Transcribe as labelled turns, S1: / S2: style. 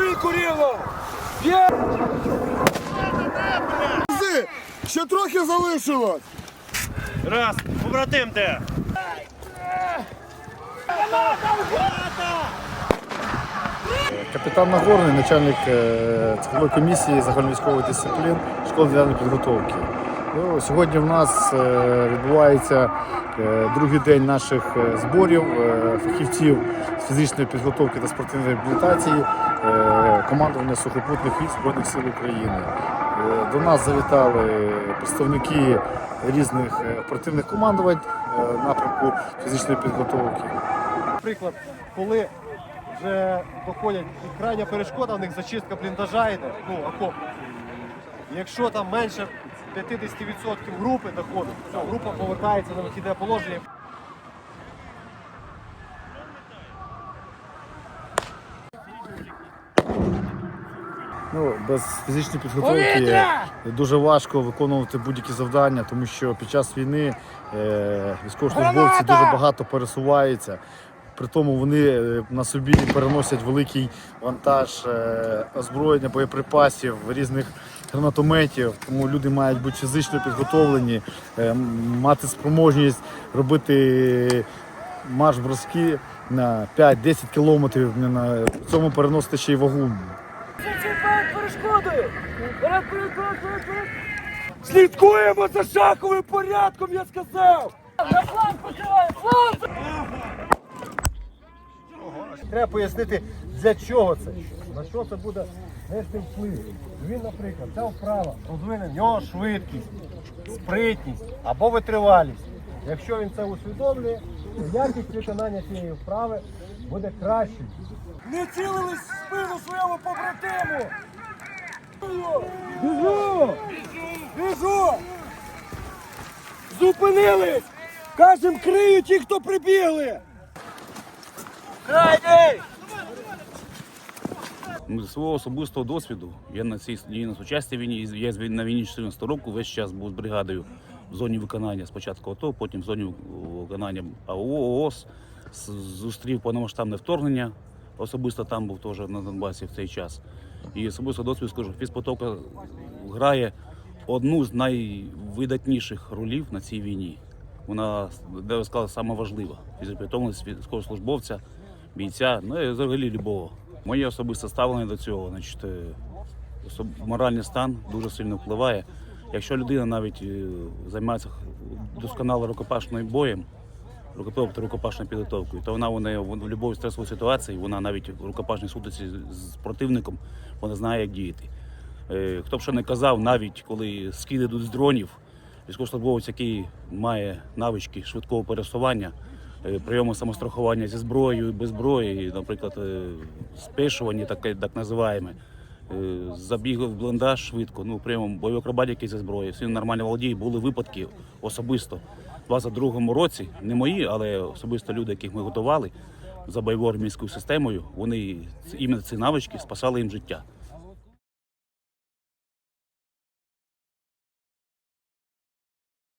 S1: спинку курило! Є!
S2: Ще трохи залишилось.
S3: Раз, побратим де?
S2: Капітан Нагорний, начальник е, цехової комісії загальновійськових дисциплін школи для підготовки. Ну, сьогодні в нас е, відбувається е, другий день наших е, зборів фахівців з фізичної підготовки та спортивної реабілітації командування сухопутних військ Збройних сил України. До нас завітали представники різних оперативних командувань напрямку фізичної підготовки.
S4: Наприклад, коли вже доходять крайня перешкода, в них зачистка бліндажа йде, ну, окоп. Якщо там менше 50% групи доходить, все, група повертається на вихідне положення.
S2: Ну, без фізичної підготовки дуже важко виконувати будь-які завдання, тому що під час війни е, військовослужбовці дуже багато пересуваються. При тому вони е, на собі переносять великий вантаж е, озброєння, боєприпасів, різних гранатометів. Тому люди мають бути фізично підготовлені, е, мати спроможність робити марш-броски на 5-10 кілометрів, в цьому переносити ще й вагу.
S1: Перешкодою! Слідкуємо за шаговим порядком, я сказав! На фланг прикриваємо! Фланг!
S4: Треба пояснити, для чого це, на що це буде нести вплив. Він, наприклад, ця вправа розвине в нього швидкість, спритність або витривалість. Якщо він це усвідомлює, то якість виконання цієї вправи буде кращою.
S1: Не цілились в спину своєму побратиму! Біжу! Біжу! Зупинились! Кажем, крию ті, хто прибігли!
S5: Ну, свого особистого досвіду я на цій на сучасній війні, я на війні 14 року весь час був з бригадою в зоні виконання. Спочатку АТО, потім в зоні виконання АО, ООС. Зустрів повномасштабне вторгнення. Особисто там був теж на Донбасі в цей час. І особисто досвід скажу, фізпотока грає одну з найвидатніших ролів на цій війні. Вона, де я сказав, саме важлива. Фізпідготовленість військовослужбовця, бійця, ну і взагалі любого. Моє особисте ставлення до цього, значить, е, моральний стан дуже сильно впливає. Якщо людина навіть е, займається досконало рукопашним боєм, рукопашною рукопашною підготовкою, то вона в будь-якій стресовій ситуації, вона навіть в рукопашній сутиці з противником, вона знає, як діяти. Е, Хто б що не казав, навіть коли скиди йдуть з дронів, військовослужбовець, який має навички швидкого пересування, прийому самострахування зі зброєю, без зброї, наприклад, е, спешування, таке так називаємо, е, забіг в бліндаж швидко, ну прийомом бойової акробатики зі зброї, всі нормально володіє. Були випадки особисто в 22-му році, не мої, але особисто люди, яких ми готували за бойовою армійською системою, вони іменно ці навички спасали їм життя.